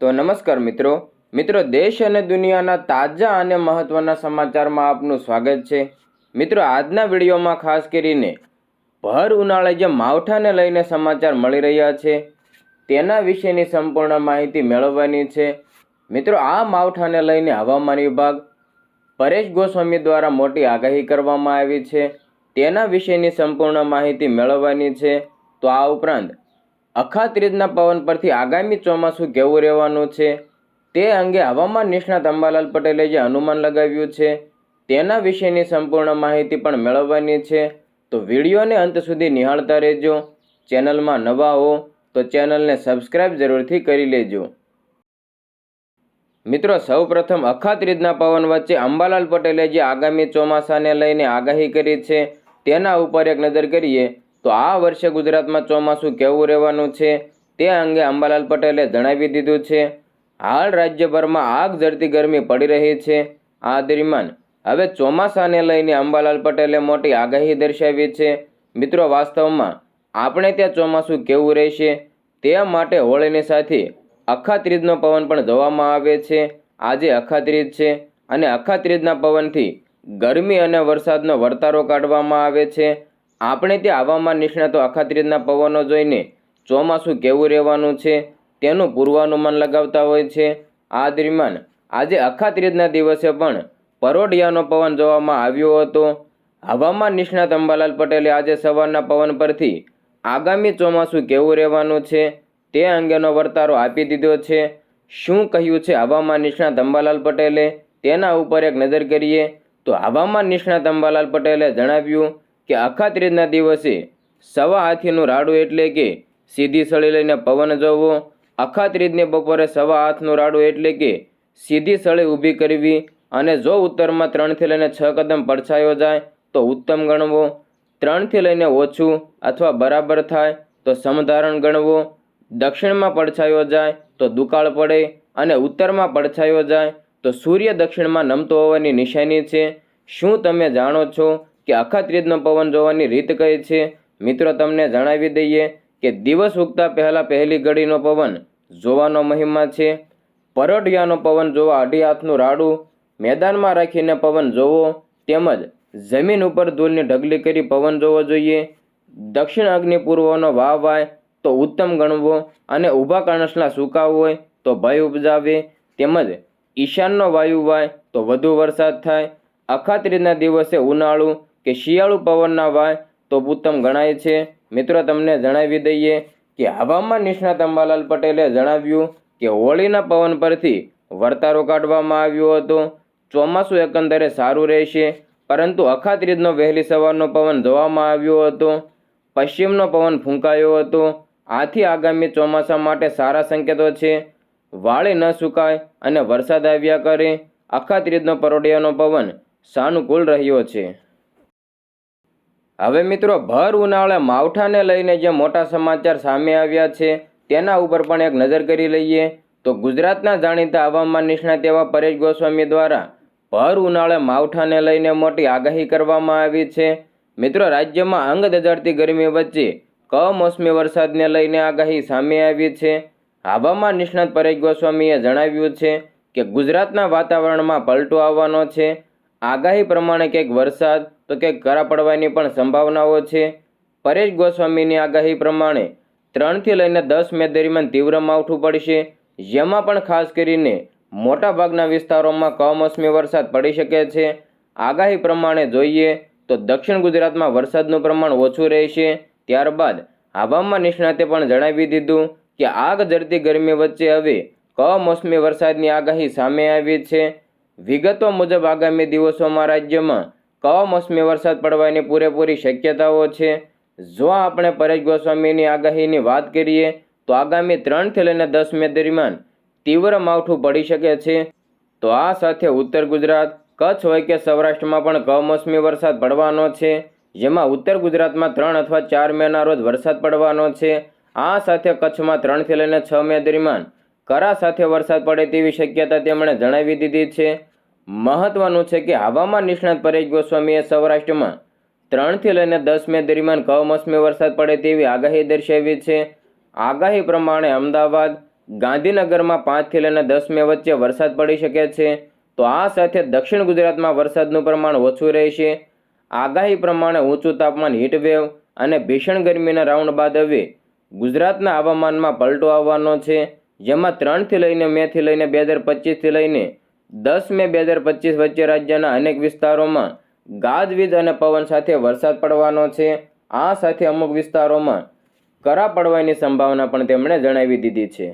તો નમસ્કાર મિત્રો. મિત્રો, દેશ અને દુનિયાના તાજા અને મહત્વના સમાચારમાં આપનું સ્વાગત છે. મિત્રો, આજના વિડીયોમાં ખાસ કરીને ભર ઉનાળે જે માવઠાને લઈને સમાચાર મળી રહ્યા છે, તેના વિશેની સંપૂર્ણ માહિતી મેળવવાની છે. મિત્રો, આ માવઠાને લઈને હવામાન વિભાગ પરેશ ગોસ્વામી દ્વારા મોટી આગાહી કરવામાં આવી છે. તેના વિશેની સંપૂર્ણ માહિતી મેળવવાની છે. તો આ ઉપરાંત અખાત્રીજના પવન પરથી આગામી ચોમાસું કેવું રહેવાનું છે? તે અંગે હવામાન નિષ્ણાત અંબાલાલ પટેલે જે અનુમાન લગાવ્યું છે, તેના વિશેની સંપૂર્ણ માહિતી પણ મેળવવાની છે. તો વિડીયોને અંત સુધી નિહાળતા રહેજો. ચેનલમાં નવા હો, તો ચેનલને સબસ્ક્રાઇબ જરૂરથી કરી લેજો. મિત્રો, સૌપ્રથમ અખાત્રીજના પવન વચ્ચે અંબાલાલ પટેલે જે આગામી ચોમાસાને લઈને આગાહી કરી છે, તેના ઉપર એક નજર કરીએ. તો આ વર્ષે ગુજરાતમાં ચોમાસું કેવું રહેવાનું છે તે અંગે અંબાલાલ પટેલે જણાવી દીધું છે. હાલ રાજ્યભરમાં આગ ઝરતી ગરમી પડી રહી છે. આ દરમિયાન હવે ચોમાસાને લઈને અંબાલાલ પટેલે મોટી આગાહી દર્શાવી છે. મિત્રો, વાસ્તવમાં આપણે ત્યાં ચોમાસું કેવું રહેશે તે માટે હોળીની સાથે અખાત્રીજનો પવન પણ જોવામાં આવે છે. આજે અખાત્રીજ છે અને અખાત્રીજના પવનથી ગરમી અને વરસાદનો વર્તારો કાઢવામાં આવે છે. આપણે ત્યાં હવામાન નિષ્ણાતો અખાત્રીજના પવનો જોઈને ચોમાસું કેવું રહેવાનું છે, તેનું પૂર્વાનુમાન લગાવતા હોય છે. આ દરમિયાન આજે અખાત્રીજના દિવસે પણ પરોઢિયાનો પવન જોવામાં આવ્યો હતો. હવામાન નિષ્ણાત અંબાલાલ પટેલે આજે સવારના પવન પરથી આગામી ચોમાસું કેવું રહેવાનું છે, તે અંગેનો વર્તારો આપી દીધો છે. શું કહ્યું છે હવામાન નિષ્ણાત અંબાલાલ પટેલે? તેના ઉપર એક નજર કરીએ તો હવામાન નિષ્ણાત અંબાલાલ પટેલે જણાવ્યું કે અખાત્રીજના દિવસે સવા હાથીનું રાડું એટલે કે સીધી સળી લઈને પવન જોવો. અખાત્રીજને બપોરે સવા હાથનું રાડું એટલે કે સીધી સળી ઊભી કરવી અને જો ઉત્તરમાં ત્રણથી લઈને છ કદમ પડછાયો જાય તો ઉત્તમ ગણવો. ત્રણથી લઈને ઓછું અથવા બરાબર થાય તો સમધારણ ગણવો. દક્ષિણમાં પડછાયો જાય તો દુકાળ પડે અને ઉત્તરમાં પડછાયો જાય તો સૂર્ય દક્ષિણમાં નમતો હોવાની નિશાની છે. શું તમે જાણો છો કે અખાત્રીજનો પવન જોવાની રીત કઈ છે? મિત્રો, તમને જણાવી દઈએ કે દિવસ ઉગતા પહેલાં પહેલી ઘડીનો પવન જોવાનો મહિમા છે. પરોઢિયાનો પવન જોવા અઢી હાથનું રાડું મેદાનમાં રાખીને પવન જોવો તેમજ જમીન ઉપર ધૂળની ઢગલી કરી પવન જોવો જોઈએ. દક્ષિણ અગ્નિ પૂર્વનો વાવ વાય તો ઉત્તમ ગણવો અને ઊભા કણસના સૂકા હોય તો ભય ઉપજાવે. તેમજ ઈશાનનો વાયુ વાય તો વધુ વરસાદ થાય. અખાત્રીના દિવસે ઉનાળુ કે શિયાળુ પવનના વાય તો ઉત્તમ ગણાય છે. મિત્રો, તમને જણાવી દઈએ કે હવામાન નિષ્ણાત અંબાલાલ પટેલે જણાવ્યું કે હોળીના પવન પરથી વર્તારો કાઢવામાં આવ્યો હતો. ચોમાસું એકંદરે સારું રહેશે, પરંતુ અખાત્રીજનો વહેલી સવારનો પવન જોવામાં આવ્યો હતો. પશ્ચિમનો પવન ફૂંકાયો હતો. આથી આગામી ચોમાસા માટે સારા સંકેતો છે. વાળી ન સુકાય અને વરસાદ આવ્યા કરે અખાત્રીજનો પરોડિયાનો પવન સાનુકૂળ રહ્યો છે. હવે મિત્રો, ભર ઉનાળે માવઠાને લઈને જે મોટા સમાચાર સામે આવ્યા છે, તેના ઉપર પણ એક નજર કરી લઈએ. તો ગુજરાતના જાણીતા હવામાન નિષ્ણાત એવા પરેશ ગોસ્વામી દ્વારા ભર ઉનાળે માવઠાને લઈને મોટી આગાહી કરવામાં આવી છે. મિત્રો, રાજ્યમાં અંગ દજાડતી ગરમી વચ્ચે કમોસમી વરસાદને લઈને આગાહી સામે આવી છે. હવામાન નિષ્ણાત પરેશ ગોસ્વામીએ જણાવ્યું છે કે ગુજરાતના વાતાવરણમાં પલટો આવવાનો છે. આગાહી પ્રમાણે ક્યાંક વરસાદ તો ક્યાંક કરા પડવાની પણ સંભાવનાઓ છે. પરેશ ગોસ્વામીની આગાહી પ્રમાણે ત્રણથી લઈને દસ મે દરમિયાન તીવ્ર માવઠું પડશે. જેમાં પણ ખાસ કરીને મોટાભાગના વિસ્તારોમાં કમોસમી વરસાદ પડી શકે છે. આગાહી પ્રમાણે જોઈએ તો દક્ષિણ ગુજરાતમાં વરસાદનું પ્રમાણ ઓછું રહેશે. ત્યારબાદ હવામાન નિષ્ણાતે પણ જણાવી દીધું કે આગ ઝરતી ગરમી વચ્ચે હવે કમોસમી વરસાદની આગાહી સામે આવી છે. વિગતો મુજબ આગામી દિવસોમાં રાજ્યમાં કમોસમી વરસાદ પડવાની પૂરેપૂરી શક્યતાઓ છે. જો આપણે પરેશ ગોસ્વામીની આગાહીની વાત કરીએ, તો આગામી ત્રણથી લઈને દસ મે દરમિયાન તીવ્ર માવઠું પડી શકે છે. તો આ સાથે ઉત્તર ગુજરાત, કચ્છ હોય કે સૌરાષ્ટ્રમાં પણ કમોસમી વરસાદ પડવાનો છે. જેમાં ઉત્તર ગુજરાતમાં ત્રણ અથવા ચાર મેના રોજ વરસાદ પડવાનો છે. આ સાથે કચ્છમાં ત્રણથી લઈને છ મે દરમિયાન કરા સાથે વરસાદ પડે તેવી શક્યતા તેમણે જણાવી દીધી છે. મહત્વનું છે કે હવામાન નિષ્ણાત પરેશ ગોસ્વામીએ સૌરાષ્ટ્રમાં ત્રણથી લઈને દસ મે દરમિયાન કમોસમી વરસાદ પડે તેવી આગાહી દર્શાવી છે. આગાહી પ્રમાણે અમદાવાદ, ગાંધીનગરમાં પાંચથી લઈને દસ મે વચ્ચે વરસાદ પડી શકે છે. તો આ સાથે દક્ષિણ ગુજરાતમાં વરસાદનું પ્રમાણ ઓછું રહેશે. આગાહી પ્રમાણે ઊંચું તાપમાન હીટવેવ અને ભીષણ ગરમીના રાઉન્ડ બાદ હવે ગુજરાતના હવામાનમાં પલટો આવવાનો છે. જેમાં ત્રણથી લઈને મેથી લઈને બે હજાર પચીસથી લઈને દસ મે બે હજાર પચીસ વચ્ચે રાજ્યના અનેક વિસ્તારોમાં ગાજવીજ અને પવન સાથે વરસાદ પડવાનો છે. આ સાથે અમુક વિસ્તારોમાં કરા પડવાની સંભાવના પણ તેમણે જણાવી દીધી છે.